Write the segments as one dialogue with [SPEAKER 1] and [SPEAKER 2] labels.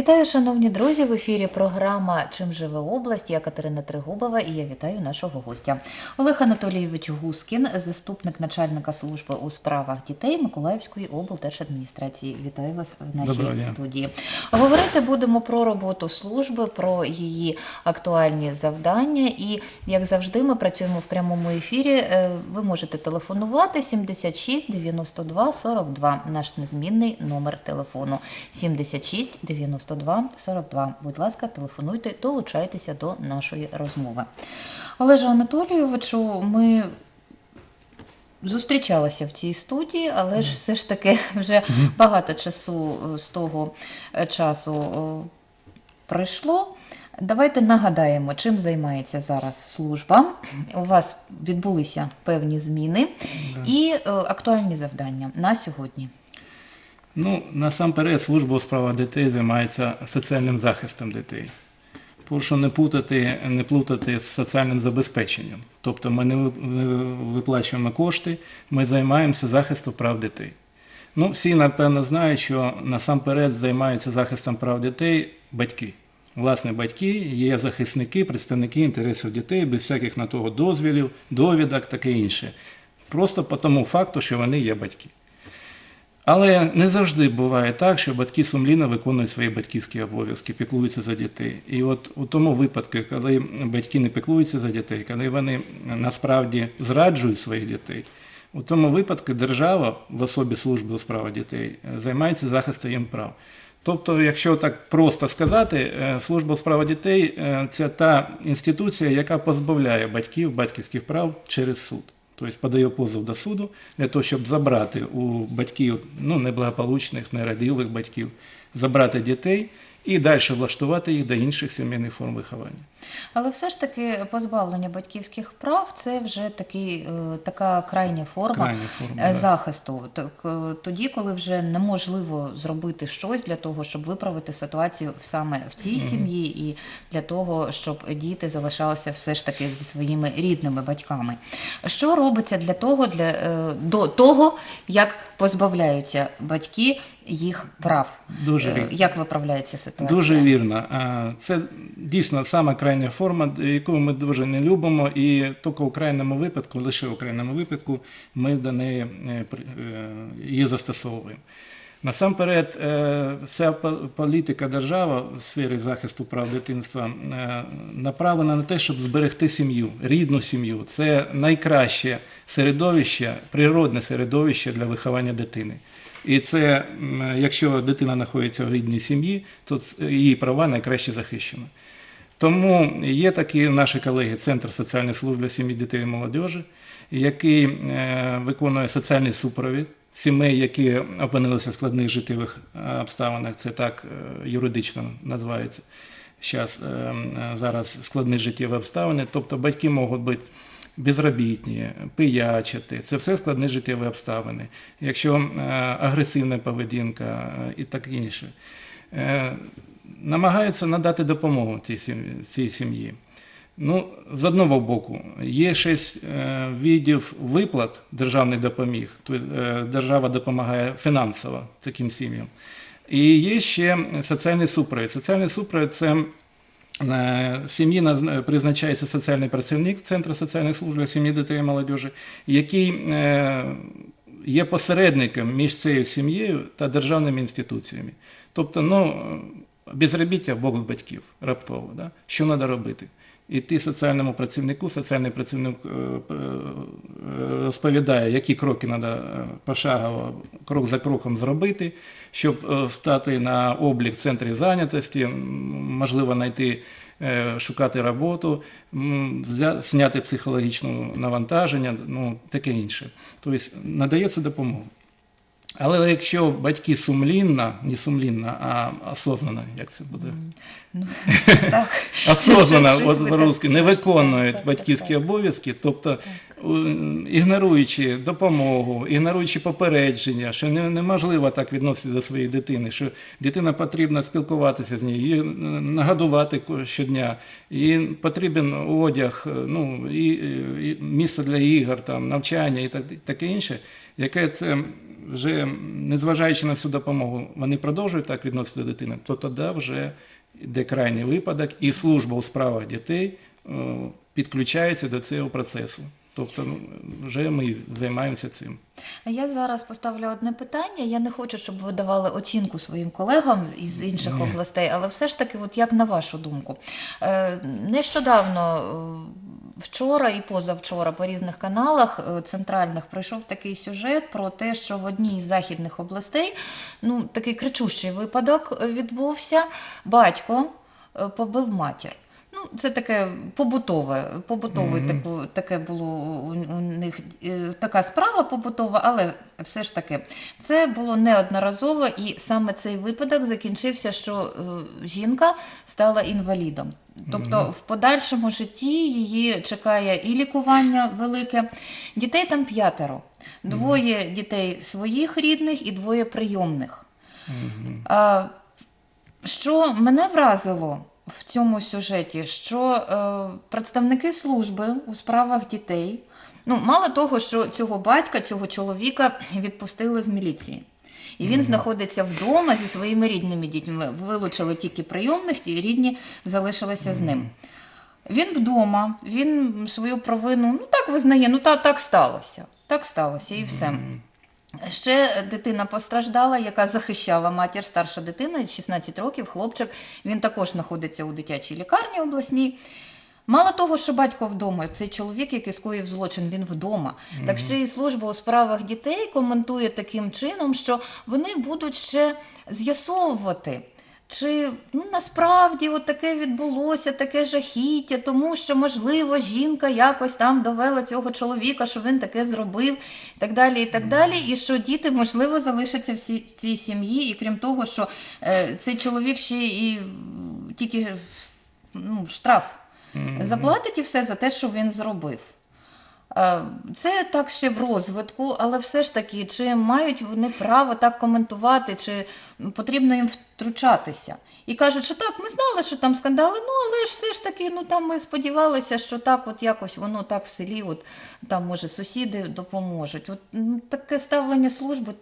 [SPEAKER 1] Вітаю, шановні друзі! В ефірі програма Чим живе область. Я Катерина Тригубова і я вітаю нашого гостя. Олег Анатолійович Гускін, заступник начальника служби у справах дітей Миколаївської облдержадміністрації. Вітаю вас в нашій
[SPEAKER 2] Доброго дня.
[SPEAKER 1] студії. Говорити будемо про роботу служби, про її актуальні завдання. І як завжди, ми працюємо в прямому ефірі. Е, Ви можете телефонувати 76 92 42, наш незмінний номер телефону 76 92 42. Будь ласка, телефонуйте, долучайтеся до нашої розмови. Олеже Анатолійовичу, ми зустрічалися в цій студії, але ж все ж таки вже багато часу е, з того е, часу е, пройшло. Давайте нагадаємо, чим займається зараз служба. У вас відбулися певні зміни і актуальні завдання на сьогодні.
[SPEAKER 2] Ну, насамперед, служба у справах дітей займається соціальним захистом дітей. Прошу не путати, не плутати з соціальним забезпеченням. Тобто ми не виплачуємо кошти, ми займаємося захистом прав дітей. Ну, всі, напевно, знають, що насамперед займаються захистом прав дітей батьки. Власне, батьки є захисники, представники інтересів дітей без всяких на того дозвілів, довідок, таке інше. Просто по тому факту, що вони є батьки. Але не завжди буває так, що батьки сумлінно виконують свої батьківські обов'язки, піклуються за дітей. І от у тому випадку, коли батьки не піклуються за дітей, коли вони насправді зраджують своїх дітей, у тому випадку держава в особі служби у справах дітей е, займається захистом їм прав. Тобто, якщо так просто сказати, е, служба у справах дітей е, це та інституція, яка позбавляє батьків батьківських прав через суд. Тобто подає позов до суду для того, щоб забрати у батьків ну, неблагополучних, нерадивих батьків, забрати дітей і далі влаштувати їх до інших сімейних форм виховання.
[SPEAKER 1] Але все ж таки позбавлення батьківських прав це вже такий, е, така крайня форма,
[SPEAKER 2] Крайня форма,
[SPEAKER 1] е,
[SPEAKER 2] да.
[SPEAKER 1] захисту. Так, е, тоді, коли вже неможливо зробити щось для того, щоб виправити ситуацію саме в цій сім'ї, і для того, щоб діти залишалися все ж таки зі своїми рідними батьками. Що робиться для того, для до того, як позбавляються батьки їх прав?
[SPEAKER 2] Дуже
[SPEAKER 1] Е,
[SPEAKER 2] вірно.
[SPEAKER 1] як виправляється ситуація?
[SPEAKER 2] Дуже вірно. А, Це дійсно сама крайня форма, яку ми дуже не любимо, і тільки у крайньому випадку, лише у крайньому випадку, ми до неї е, е, її застосовуємо. Насамперед, е, вся політика держави в сфері захисту прав дитинства е, направлена на те, щоб зберегти сім'ю, рідну сім'ю. Це найкраще середовище, природне середовище для виховання дитини. І це, якщо дитина знаходиться в рідній сім'ї, то її права найкраще захищені. Тому є такі наші колеги Центр соціальної служби сім'ї дітей і молодежі, який е, виконує соціальний супровід сімей, які опинилися в складних життєвих е, обставинах. Це так е, юридично називається. Зараз, зараз складні життєві обставини. Тобто батьки можуть бути безробітні, пиячити. Це все складні життєві обставини. Якщо е, агресивна поведінка е, і так інше. Е, намагаються надати допомогу цій сім'ї. Ну, з одного боку, є шість видів виплат державних допоміг, тобто держава допомагає фінансово таким сім'ям. І є ще соціальний супровід. Соціальний супровід це сім'ї наз- призначається соціальний працівник Центру соціальних служб сім'ї дітей і молодежі, який е, є посередником між цією сім'єю та державними інституціями. Тобто, ну, безробіття обох батьків раптово. Да? Що треба робити? Іти соціальному працівнику, соціальний працівник е, е, розповідає, які кроки треба пошагово, крок за кроком зробити, щоб е, стати на облік в центрі зайнятості, можливо, знайти, шукати роботу, зняти психологічне навантаження, ну, таке інше. Тобто надається допомога. Але якщо батьки сумлінно, не сумлінно, а осознанно, як це буде?
[SPEAKER 1] Ну, так.
[SPEAKER 2] осознанно, от по-русски, не виконують батьківські обов'язки, тобто ігноруючи допомогу, ігноруючи попередження, що неможливо так відноситися до своєї дитини, що дитина потрібно спілкуватися з нею, її е, нагодувати щодня, їй потрібен одяг, е, ну, і, і місце для ігор, там, навчання і так, таке інше, яке це вже незважаючи на всю допомогу, вони продовжують так відноситися до дитини, то тоді вже йде крайній випадок, і служба у справах дітей е, підключається до цього процесу. Тобто ну, вже ми займаємося цим.
[SPEAKER 1] А Я зараз поставлю одне питання. Я не хочу, щоб ви давали оцінку своїм колегам із інших
[SPEAKER 2] Ні.
[SPEAKER 1] областей, але все ж таки, от як на вашу думку, Е, нещодавно. е, Вчора і позавчора по різних каналах е, центральних пройшов такий сюжет про те, що в одній із західних областей ну такий кричущий випадок відбувся. Батько побив матір. Ну, це таке побутове, побутове
[SPEAKER 2] Мгм.
[SPEAKER 1] таку, таке було у, у них е, така справа побутова, але все ж таки це було неодноразово, і саме цей випадок закінчився, що е, жінка стала інвалідом. Тобто
[SPEAKER 2] Мгм.
[SPEAKER 1] в подальшому житті її чекає і лікування велике. Дітей там п'ятеро. Двоє дітей своїх рідних і двоє прийомних. А, що мене вразило в цьому сюжеті, що е, представники служби у справах дітей, ну, мало того, що цього батька, цього чоловіка відпустили з міліції. І він знаходиться вдома зі своїми рідними дітьми. Вилучили тільки прийомних, ті рідні залишилися з ним. Він вдома, він свою провину ну так визнає, ну та, так сталося. Так сталося, і все. Ще дитина постраждала, яка захищала матір, старша дитина, 16 років, хлопчик. Він також знаходиться у дитячій лікарні обласній. Мало того, що батько вдома, цей чоловік, який скоїв злочин, він вдома. Так ще і служба у справах дітей коментує таким чином, що вони будуть ще з'ясовувати. Чи ну, насправді от таке відбулося, таке жахіття, тому що, можливо, жінка якось там довела цього чоловіка, що він таке зробив, і так далі, і так далі. І що діти, можливо, залишаться в цій сім'ї. І крім того, що е, цей чоловік ще і тільки ну, штраф заплатить і все за те, що він зробив. Е, Це так ще в розвитку, але все ж таки, чи мають вони право так коментувати, чи потрібно їм втручатися? І кажуть, що так, ми знали, що там скандали, ну але ж все ж таки, ну там ми сподівалися, що так, от якось воно так в селі, от там може сусіди допоможуть. От ну, таке ставлення служби.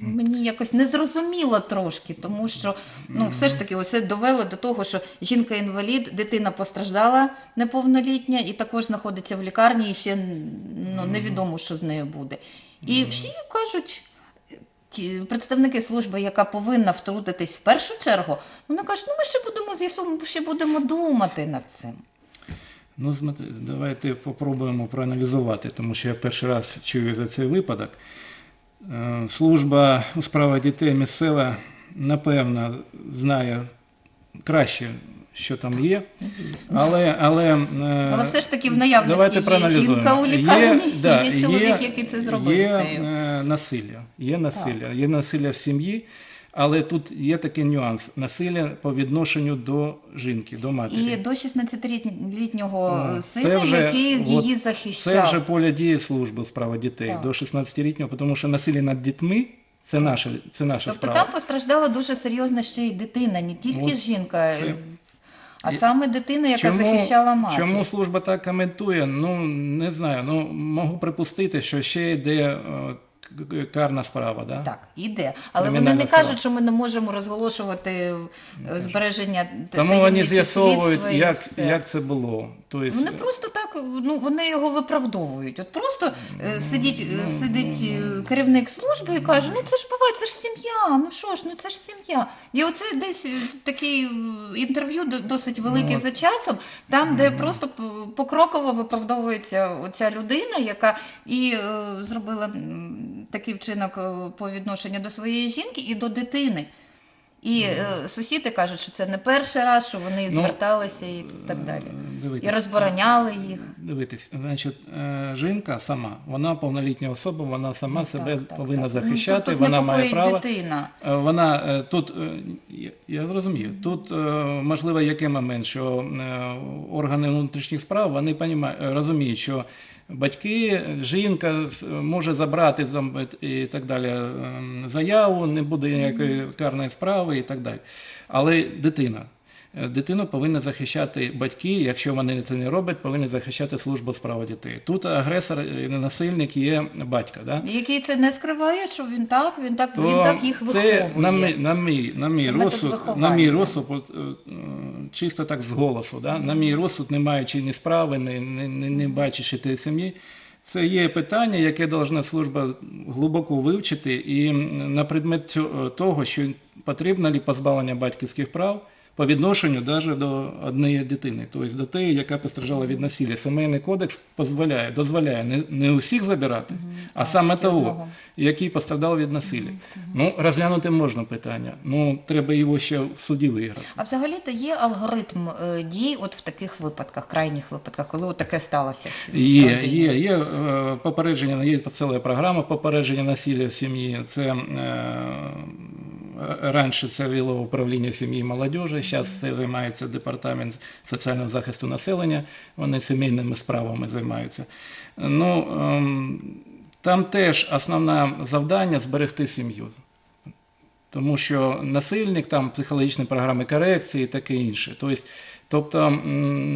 [SPEAKER 1] Мені якось незрозуміло трошки, тому що ну, все ж таки це довело до того, що жінка інвалід, дитина постраждала неповнолітня і також знаходиться в лікарні, і ще ну, невідомо, що з нею буде. І всі кажуть, ті представники служби, яка повинна втрутитись в першу чергу, вони кажуть, ну ми ще будемо з'ясовувати, ще будемо думати над цим.
[SPEAKER 2] Ну, давайте попробуємо проаналізувати, тому що я перший раз чую за цей випадок. Е, Служба у справах дітей місцева, напевно, знає краще, що там є. Але, але, е,
[SPEAKER 1] Але все ж таки в наявності
[SPEAKER 2] давайте
[SPEAKER 1] є жінка у лікарні, є,
[SPEAKER 2] да,
[SPEAKER 1] є чоловік, який це зробив
[SPEAKER 2] є,
[SPEAKER 1] з нею.
[SPEAKER 2] е, насилля. Є насилля. Є насилля в сім'ї, але тут є такий нюанс: насилля по відношенню до жінки, до матері.
[SPEAKER 1] І до 16-літнього
[SPEAKER 2] Ну,
[SPEAKER 1] сина,
[SPEAKER 2] вже,
[SPEAKER 1] який
[SPEAKER 2] от,
[SPEAKER 1] її
[SPEAKER 2] Це вже поле дії служби у справах дітей
[SPEAKER 1] Так.
[SPEAKER 2] до 16-літнього, тому що насилля над дітьми це наша, це наша
[SPEAKER 1] Тобто
[SPEAKER 2] справа.
[SPEAKER 1] там постраждала дуже серйозно ще й дитина, не тільки
[SPEAKER 2] От
[SPEAKER 1] жінка,
[SPEAKER 2] це-
[SPEAKER 1] а саме дитина, яка захищала матір.
[SPEAKER 2] Чому служба так коментує? Ну не знаю. Ну можу припустити, що ще йде е, карна справа. Да?
[SPEAKER 1] Так, іде. Але вони не
[SPEAKER 2] справа.
[SPEAKER 1] кажуть, що ми не можемо розголошувати е, збереження
[SPEAKER 2] Тому вони з'ясовують, як,
[SPEAKER 1] все.
[SPEAKER 2] як це було. Тобто,
[SPEAKER 1] Вони просто так, ну вони його виправдовують. От просто е, сидить, е, сидить е, керівник служби і каже: ну це ж буває, це ж сім'я. Ну що ж, ну це ж сім'я. І оце десь е, такий е, інтерв'ю досить велике
[SPEAKER 2] Ну,
[SPEAKER 1] за часом, там, де просто покроково виправдовується оця людина, яка і е, зробила такий вчинок е, по відношенню до своєї жінки і до дитини. І е, сусіди кажуть, що це не перший раз, що вони
[SPEAKER 2] Ну,
[SPEAKER 1] зверталися і так далі.
[SPEAKER 2] Дивитись.
[SPEAKER 1] І розбороняли їх.
[SPEAKER 2] Дивитись, значить, е, жінка сама, вона повнолітня особа, вона сама
[SPEAKER 1] Ну,
[SPEAKER 2] себе
[SPEAKER 1] так,
[SPEAKER 2] повинна
[SPEAKER 1] так.
[SPEAKER 2] захищати,
[SPEAKER 1] Ну, тут, тут
[SPEAKER 2] вона має право.
[SPEAKER 1] дитина.
[SPEAKER 2] Е, Вона е, тут, е, я- зрозумію, тут е, можливо який момент, що е, органи внутрішніх справ вони е, розуміють, що батьки, жінка може забрати і так далі е, заяву, не буде ніякої карної справи і так далі. Але дитина. Е, Дитину повинні захищати батьки, якщо вони це не роблять, повинні захищати службу у справах дітей. Тут агресор і насильник є батька. Да?
[SPEAKER 1] Який це не скриває, що він так, він так,
[SPEAKER 2] То
[SPEAKER 1] він так їх
[SPEAKER 2] це
[SPEAKER 1] виховує.
[SPEAKER 2] на мій, на мій, на мій розсуд, на мій розсуд, е, е, чисто так з голосу, да? на мій розсуд, не маючи ні справи, не, не, не, не бачачи тієї сім'ї. Це є питання, яке должна служба глибоко вивчити, і на предмет того, що потрібно ли позбавлення батьківських прав відношенню навіть до однієї дитини, тобто до тієї, яка постраждала від насилля. Сімейний кодекс дозволяє, дозволяє не, не усіх забирати, а
[SPEAKER 1] а
[SPEAKER 2] саме того,
[SPEAKER 1] одного.
[SPEAKER 2] який постраждав від насилля. Ну, розглянути можна питання. Ну, треба його ще в суді виграти.
[SPEAKER 1] А взагалі-то є алгоритм е, дій от в таких випадках, крайніх випадках, коли от таке сталося.
[SPEAKER 2] Є, є, є е, попередження, є ціла програма попередження насилля в сім'ї. Це е, раніше це віло управління сім'ї і молодіжі, зараз це займається департамент соціального захисту населення. Вони сімейними справами займаються. Ну, ем, там теж основне завдання зберегти сім'ю. Тому що насильник, там психологічні програми корекції і таке інше. Тобто, тобто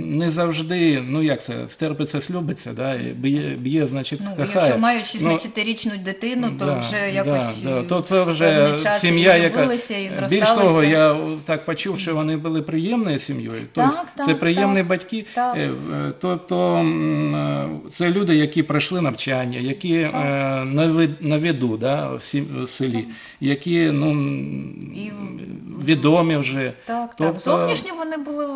[SPEAKER 2] не завжди, ну як це, стерпиться, слюбиться, да, і б'є, б'є, значить,
[SPEAKER 1] Ну,
[SPEAKER 2] кохає.
[SPEAKER 1] якщо мають
[SPEAKER 2] Ну,
[SPEAKER 1] 16-річну дитину, то
[SPEAKER 2] да,
[SPEAKER 1] вже якось
[SPEAKER 2] да, да. То це вже сім'я,
[SPEAKER 1] і
[SPEAKER 2] яка
[SPEAKER 1] і
[SPEAKER 2] більш того, я так почув, що вони були приємною сім'єю. Тобто
[SPEAKER 1] Так,
[SPEAKER 2] це приємні
[SPEAKER 1] так,
[SPEAKER 2] батьки.
[SPEAKER 1] так.
[SPEAKER 2] Е, Тобто е, це люди, які пройшли навчання, які е, на вид- на виду да, в селі, які ну,
[SPEAKER 1] І
[SPEAKER 2] відомі вже.
[SPEAKER 1] Так,
[SPEAKER 2] Тобто,
[SPEAKER 1] так. Зовнішньо вони були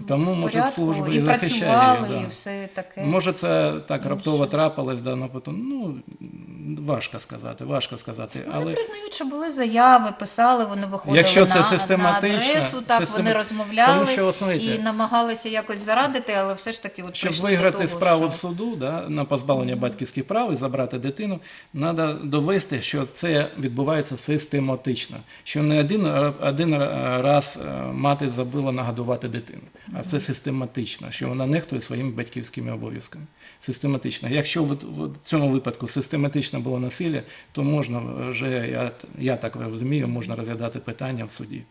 [SPEAKER 1] в
[SPEAKER 2] Тому, може,
[SPEAKER 1] порядку,
[SPEAKER 2] служба і
[SPEAKER 1] і
[SPEAKER 2] захищає її, да.
[SPEAKER 1] і все таке.
[SPEAKER 2] Може, це так раптово трапилось, да, ну, потім, ну, важко сказати, важко сказати.
[SPEAKER 1] Вони
[SPEAKER 2] Але
[SPEAKER 1] признають, що були заяви, писали, вони виходили
[SPEAKER 2] Якщо це
[SPEAKER 1] на, на адресу, так
[SPEAKER 2] система-
[SPEAKER 1] вони розмовляли
[SPEAKER 2] Тому що,
[SPEAKER 1] і намагалися якось зарадити, але все ж таки от
[SPEAKER 2] Щоб виграти
[SPEAKER 1] того,
[SPEAKER 2] справу
[SPEAKER 1] що...
[SPEAKER 2] в суду да, на позбавлення батьківських прав і забрати дитину, треба довести, що це відбувається систематично. Що не один, один раз мати забула нагодувати дитину, а це систематично, що вона нехтує своїми батьківськими обов'язками. Систематично. Якщо в, цьому випадку систематично було насилля, то можна вже, я, я так розумію, можна розглядати питання в суді.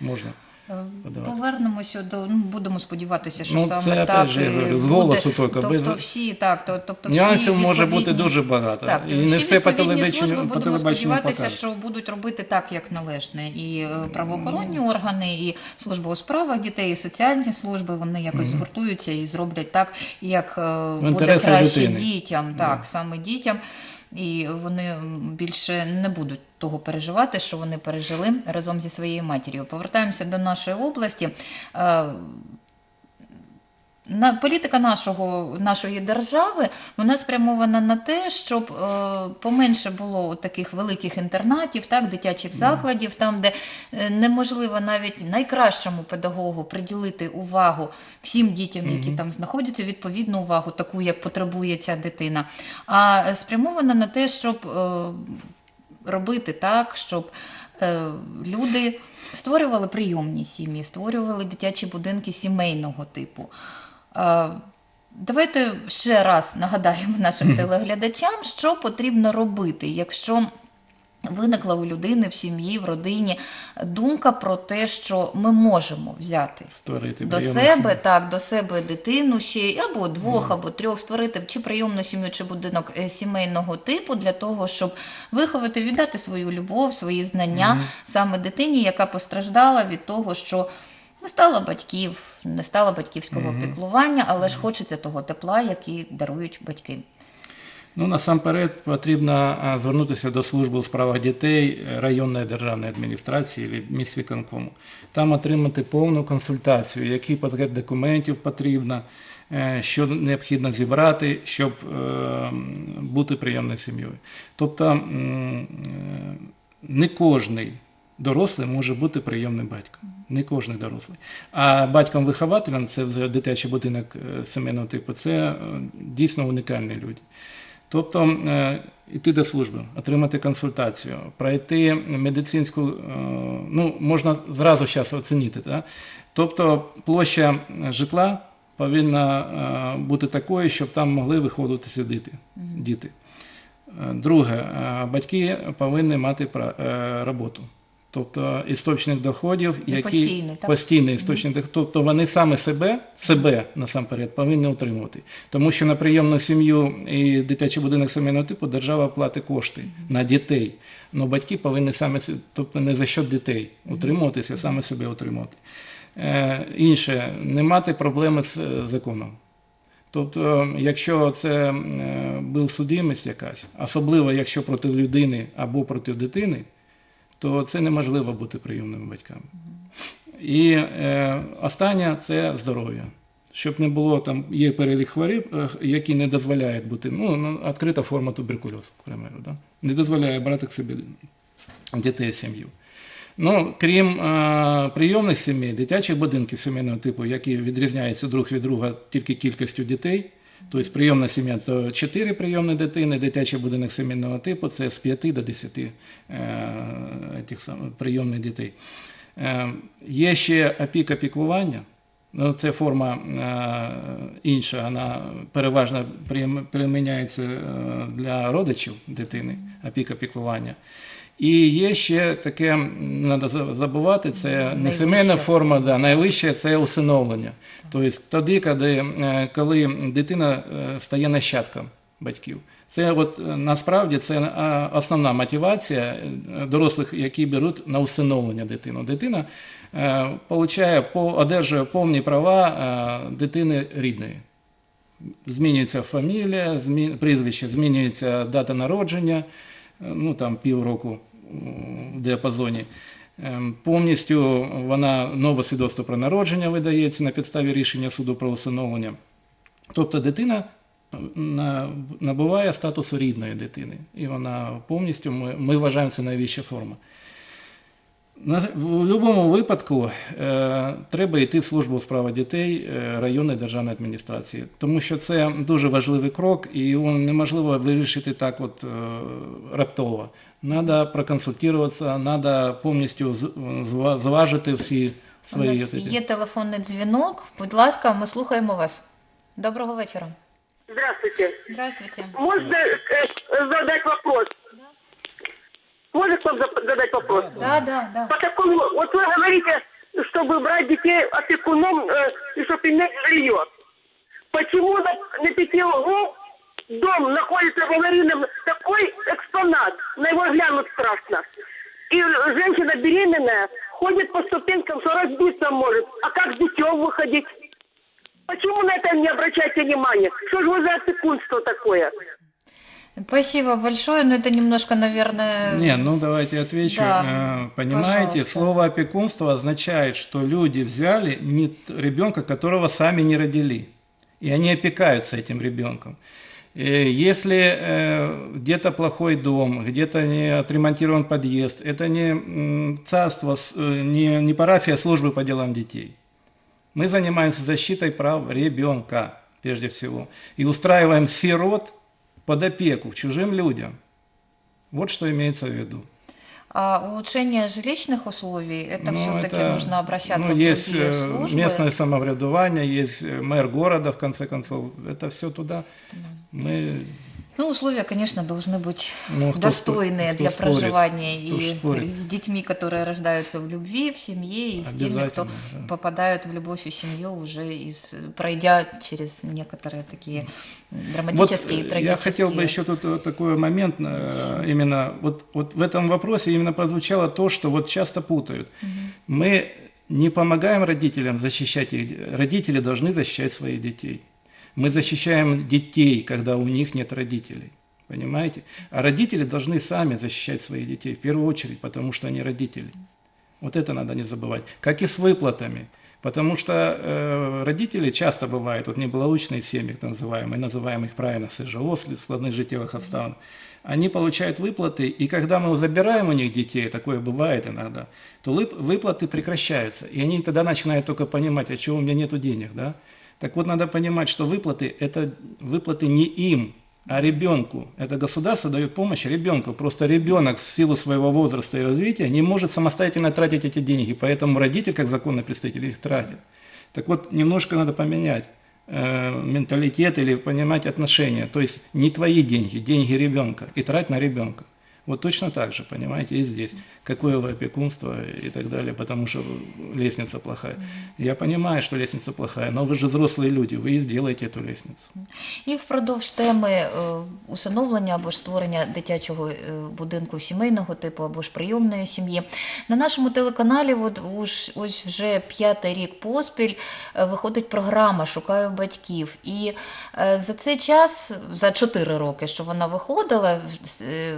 [SPEAKER 2] Можна.
[SPEAKER 1] Е,
[SPEAKER 2] подавати.
[SPEAKER 1] Повернемося до ну будемо сподіватися, що
[SPEAKER 2] Ну,
[SPEAKER 1] саме
[SPEAKER 2] це,
[SPEAKER 1] так
[SPEAKER 2] же,
[SPEAKER 1] і
[SPEAKER 2] з
[SPEAKER 1] буде.
[SPEAKER 2] голосу тільки,
[SPEAKER 1] тобто
[SPEAKER 2] без-
[SPEAKER 1] всі так, то, тобто всі
[SPEAKER 2] Нюансів може бути дуже багато.
[SPEAKER 1] Так,
[SPEAKER 2] і не все по телебаченню,
[SPEAKER 1] служби
[SPEAKER 2] по
[SPEAKER 1] будемо сподіватися,
[SPEAKER 2] покажуть.
[SPEAKER 1] що будуть робити так, як належне. І е, правоохоронні органи, і служба у справах дітей, і соціальні служби вони якось згуртуються і зроблять так, як е, буде краще
[SPEAKER 2] дитини.
[SPEAKER 1] дітям, так саме дітям. І вони більше не будуть того переживати, що вони пережили разом зі своєю матір'ю. Повертаємося до нашої області. На політика нашого нашої держави вона спрямована на те, щоб е, поменше було таких великих інтернатів, так дитячих закладів, там де е, неможливо навіть найкращому педагогу приділити увагу всім дітям, які там знаходяться, відповідну увагу, таку як потребує ця дитина. А спрямована на те, щоб е, робити так, щоб е, люди створювали прийомні сім'ї, створювали дитячі будинки сімейного типу. Е, Давайте ще раз нагадаємо нашим телеглядачам, що потрібно робити, якщо виникла у людини в сім'ї, в родині думка про те, що ми можемо взяти
[SPEAKER 2] Створити
[SPEAKER 1] до себе,
[SPEAKER 2] сім'ю.
[SPEAKER 1] так, до себе дитину ще або двох, або трьох створити чи прийомну сім'ю, чи будинок е, сімейного типу для того, щоб виховати, віддати свою любов, свої знання саме дитині, яка постраждала від того, що. Не стало батьків, не стало батьківського піклування, але ж хочеться того тепла, який дарують батьки.
[SPEAKER 2] Ну, насамперед потрібно звернутися до служби у справах дітей районної державної адміністрації або міськвиконкому. Там отримати повну консультацію, який пакет документів потрібно, е, що необхідно зібрати, щоб е, бути прийомною сім'єю. Тобто е, не кожний дорослий може бути прийомним батьком. Не кожен дорослий. А батьком-вихователем, це дитячий будинок е, сімейного типу, це е, дійсно унікальні люди. Тобто е, йти до служби, отримати консультацію, пройти медицинську, е, ну можна зразу зараз оцінити. Да? Тобто площа житла повинна е, бути такою, щоб там могли виходити діти. діти. Е, Друге, е, батьки повинні мати е, роботу. Тобто істочник доходів, який
[SPEAKER 1] постійний, так?
[SPEAKER 2] постійний істочник доходів. Тобто вони саме себе, себе насамперед повинні утримувати. Тому що на прийомну сім'ю і дитячий будинок сімейного типу держава платить кошти на дітей. Ну батьки повинні саме тобто не за счет дітей утримуватися, а саме себе утримувати. Е, інше, не мати проблеми з е, законом. Тобто, якщо це е, був судимість якась, особливо якщо проти людини або проти дитини, то це неможливо бути прийомними батьками. І е, останнє це здоров'я. Щоб не було там, є перелік хвороб, е, які не дозволяють бути, ну, ну, відкрита форма туберкульозу, примеру, да? не дозволяє брати к собі дітей сім'ю. Ну, крім е, прийомних сімей, дитячих будинків сімейного типу, які відрізняються друг від друга тільки кількістю дітей. Тобто прийомна сім'я то 4 прийомні дитини, дитячий будинок сімейного типу це з 5 до 10 е, тих прийомних дітей. Е, є ще опіка піклування. Ну, це форма е, інша, вона переважно приміняється для родичів дитини, опіка піклування. І є ще таке, не треба забувати, це не сімейна форма, да, найвища це усиновлення. Тобто тоді, коли, е, коли дитина е, стає нащадком батьків. Це от е, насправді це основна мотивація дорослих, які беруть на усиновлення дитину. Дитина е, получає, по, одержує повні права е, дитини рідної. Змінюється фамілія, змі... прізвище, змінюється дата народження, ну там півроку в діапазоні. Повністю вона нове свідоцтво про народження видається на підставі рішення суду про усиновлення. Тобто дитина набуває статусу рідної дитини, і вона повністю ми, ми вважаємо це найвища форма. На, в будь-якому випадку е, треба йти в службу у справах дітей е, районної державної адміністрації, тому що це дуже важливий крок, і його неможливо вирішити так от е, раптово. Треба проконсультуватися, треба повністю зважити всі
[SPEAKER 1] У
[SPEAKER 2] свої.
[SPEAKER 1] нас є телефонний дзвінок. Будь ласка, ми слухаємо вас. Доброго вечора.
[SPEAKER 3] Здравствуйте.
[SPEAKER 1] Здравствуйте.
[SPEAKER 3] Можно э, задать вопрос? Можно вам задать вопрос?
[SPEAKER 1] Да, да, да.
[SPEAKER 3] По такому, вот вы говорите, чтобы брать детей опекуном э, и чтобы иметь жилье. Почему на, на пяти углов дом находится в аварийном такой экспонат, на его глянуть страшно. И женщина беременная ходит по ступенькам, что разбиться может. А как с детем выходить? Почему на это не обращаете внимания? Что же вы за опекунство такое?
[SPEAKER 1] Спасибо большое, но это немножко, наверное...
[SPEAKER 2] Не, ну давайте отвечу.
[SPEAKER 1] Да,
[SPEAKER 2] Э, Понимаете,
[SPEAKER 1] пожалуйста.
[SPEAKER 2] слово опекунство означает, что люди взяли не ребенка, которого сами не родили, и они опекаются этим ребенком. Э, Если э, где-то плохой дом, где-то не отремонтирован подъезд, это не царство, не, не парафия службы по делам детей. Мы занимаемся защитой прав ребенка, прежде всего, и устраиваем сирот под опеку к чужим людям. Вот что имеется в виду.
[SPEAKER 1] А улучшение жилищных условий, это
[SPEAKER 2] Ну,
[SPEAKER 1] все-таки
[SPEAKER 2] это,
[SPEAKER 1] нужно обращаться
[SPEAKER 2] ну,
[SPEAKER 1] в
[SPEAKER 2] есть
[SPEAKER 1] другие
[SPEAKER 2] э,
[SPEAKER 1] службы.
[SPEAKER 2] местное самоврядування, есть э, мэр города, в конце концов. Это все туда. Мы,
[SPEAKER 1] Ну, условия, конечно, должны быть
[SPEAKER 2] Ну, кто
[SPEAKER 1] достойные
[SPEAKER 2] спо- кто
[SPEAKER 1] для
[SPEAKER 2] спорит?
[SPEAKER 1] проживания
[SPEAKER 2] Кто
[SPEAKER 1] и
[SPEAKER 2] спорит?
[SPEAKER 1] с детьми, которые рождаются в любви, в семье, и с теми, кто
[SPEAKER 2] да.
[SPEAKER 1] попадают в любовь и семью уже из, пройдя через некоторые такие м,
[SPEAKER 2] вот
[SPEAKER 1] драматические и
[SPEAKER 2] э,
[SPEAKER 1] трагические.
[SPEAKER 2] я хотел бы еще тут э, такой момент, э, именно вот, вот в этом вопросе именно прозвучало то, что вот часто путают. Мы не помогаем родителям защищать их, родители должны защищать своих детей. Мы защищаем детей, когда у них нет родителей. Понимаете? А родители должны сами защищать своих детей в первую очередь, потому что они родители. Вот это надо не забывать. Как и с выплатами. Потому что э, родители часто бывают, вот неблагополучные семьи, так называемые, называем их правильно СЖО, складных житевых обставин, они получают выплаты, и когда мы забираем у них детей, такое бывает иногда, то выплаты прекращаются, и они тогда начинают только понимать, а чего у меня нету денег, да? Так вот, надо понимать, что выплаты – это выплаты не им, а ребенку. Это государство дает помощь ребенку. Просто ребенок в силу своего возраста и развития не может самостоятельно тратить эти деньги, поэтому родитель, как законный представитель, их тратит. Так вот, немножко надо поменять э, менталитет или понимать отношения. То есть не твои деньги, деньги ребенка, и трать на ребенка. Вот точно так же, понимаете, и здесь. Какое вы опекунство и так далее, потому что лестница плохая. Я понимаю, что лестница плохая, но вы же взрослые люди, вы и сделаете эту лестницу.
[SPEAKER 1] І впродовж теми е, усиновлення або ж створення дитячого е, будинку сімейного типу або ж прийомної сім'ї на нашому телеканалі, от уж ось вже п'ятий рік поспіль, е, виходить програма Шукаю батьків. І е, за цей час, за чотири роки, що вона виходила, е,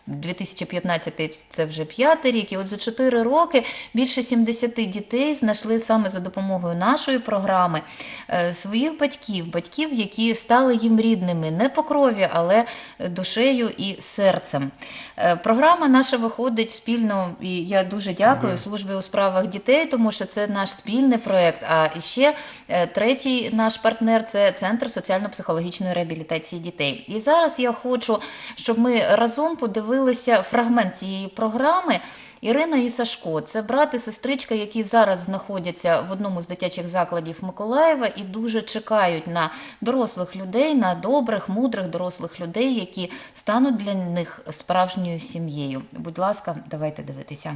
[SPEAKER 1] 2015 це вже п'ятий рік, і от за 4 роки більше 70 дітей знайшли саме за допомогою нашої програми е, своїх батьків, батьків, які стали їм рідними не по крові, але душею і серцем. Е, Програма наша виходить спільно, і я дуже дякую службі у справах дітей, тому що це наш спільний проєкт. А ще е, третій наш партнер це Центр соціально-психологічної реабілітації дітей. І зараз я хочу, щоб ми разом подивилися фрагмент цієї програми. Ірина і Сашко це брат і сестричка, які зараз знаходяться в одному з дитячих закладів Миколаєва і дуже чекають на дорослих людей, на добрих, мудрих дорослих людей, які стануть для них справжньою сім'єю. Будь ласка, давайте дивитися.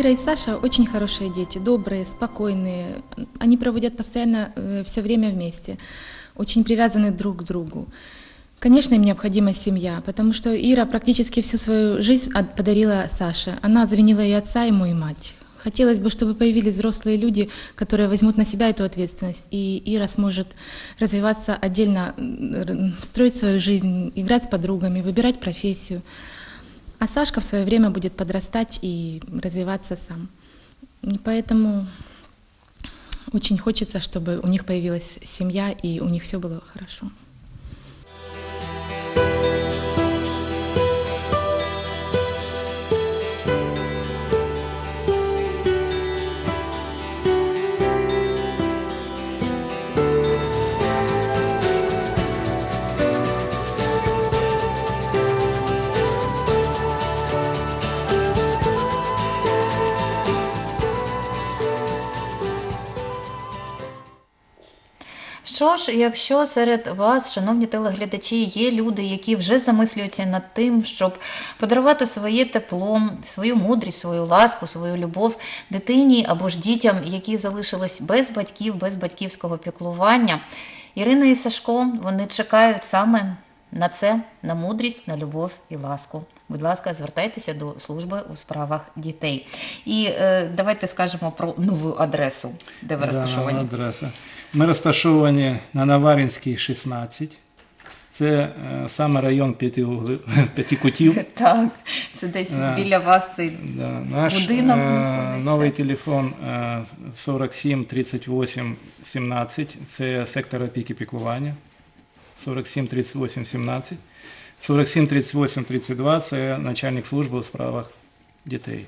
[SPEAKER 4] Ира и Саша очень хорошие дети, добрые, спокойные. Они проводят постоянно все время вместе, очень привязаны друг к другу. Конечно, им необходима семья, потому что Ира практически всю свою жизнь подарила Саше. Она заменила и отца, ему, и мать. Хотелось бы, чтобы появились взрослые люди, которые возьмут на себя эту ответственность, и Ира сможет развиваться отдельно, строить свою жизнь, играть с подругами, выбирать профессию. А Сашка в свое время будет подрастать и развиваться сам. И поэтому очень хочется, чтобы у них появилась семья и у них все было хорошо.
[SPEAKER 1] Що ж, якщо серед вас, шановні телеглядачі, є люди, які вже замислюються над тим, щоб подарувати своє тепло, свою мудрість, свою ласку, свою любов дитині або ж дітям, які залишились без батьків, без батьківського піклування, Ірина і Сашко вони чекають саме на це, на мудрість, на любов і ласку. Будь ласка, звертайтеся до служби у справах дітей. І е, давайте скажемо про нову адресу, де ви
[SPEAKER 2] Да,
[SPEAKER 1] розташовані.
[SPEAKER 2] адреса. Ми розташовані на Наваринській, 16. Це е, саме район п'яти, угли- п'яти кутів.
[SPEAKER 1] Так, це десь
[SPEAKER 2] Да.
[SPEAKER 1] біля вас цей
[SPEAKER 2] Да, наш
[SPEAKER 1] Будинок
[SPEAKER 2] е,
[SPEAKER 1] знаходиться.
[SPEAKER 2] новий телефон е, 47 38 17. Це сектор опіки піклування. 47 38 17. 47 38 32 це начальник служби у справах дітей.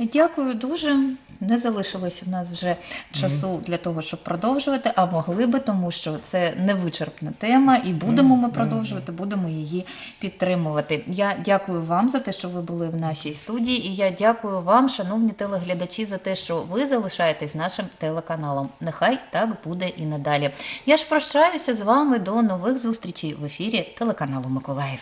[SPEAKER 1] Дякую дуже. Не залишилось у нас вже часу для того, щоб продовжувати, а могли би, тому що це невичерпна тема, і будемо ми продовжувати, будемо її підтримувати. Я дякую вам за те, що ви були в нашій студії, і я дякую вам, шановні телеглядачі, за те, що ви залишаєтесь нашим телеканалом. Нехай так буде і надалі. Я ж прощаюся з вами до нових зустрічей в ефірі телеканалу Миколаїв.